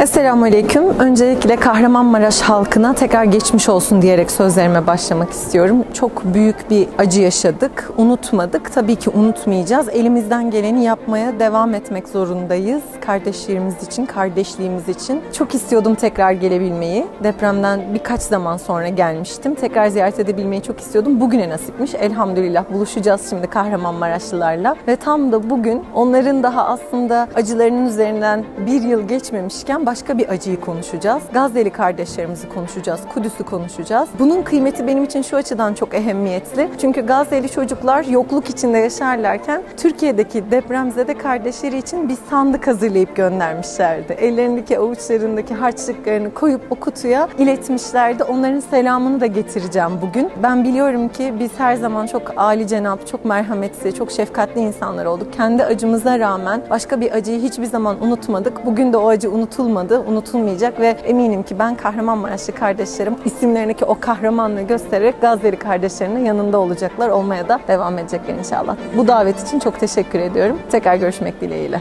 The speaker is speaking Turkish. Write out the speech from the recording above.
Esselamu Aleyküm. Öncelikle Kahramanmaraş halkına tekrar geçmiş olsun diyerek sözlerime başlamak istiyorum. Çok büyük bir acı yaşadık. Unutmadık. Tabii ki unutmayacağız. Elimizden geleni yapmaya devam etmek zorundayız. Kardeşlerimiz için, kardeşliğimiz için. Çok istiyordum tekrar gelebilmeyi. Depremden birkaç zaman sonra gelmiştim. Tekrar ziyaret edebilmeyi çok istiyordum. Bugüne nasipmiş. Elhamdülillah buluşacağız şimdi Kahramanmaraşlılarla. Ve tam da bugün onların daha aslında acılarının üzerinden bir yıl geçmemişken başka bir acıyı konuşacağız. Gazze'li kardeşlerimizi konuşacağız. Kudüs'ü konuşacağız. Bunun kıymeti benim için şu açıdan çok ehemmiyetli. Çünkü Gazze'li çocuklar yokluk içinde yaşarlarken Türkiye'deki depremzede kardeşleri için bir sandık hazırlayıp göndermişlerdi. Ellerindeki avuçlarındaki harçlıklarını koyup o kutuya iletmişlerdi. Onların selamını da getireceğim bugün. Ben biliyorum ki biz her zaman çok âli cenap, çok merhametli, çok şefkatli insanlar olduk. Kendi acımıza rağmen başka bir acıyı hiçbir zaman unutmadık. Bugün de o acı unutulmadı, unutulmayacak ve eminim ki ben Kahramanmaraşlı kardeşlerim isimlerindeki o kahramanlığı göstererek Gazze'li kardeşlerinin yanında olacaklar, olmaya da devam edecekler inşallah. Bu davet için çok teşekkür ediyorum. Tekrar görüşmek dileğiyle.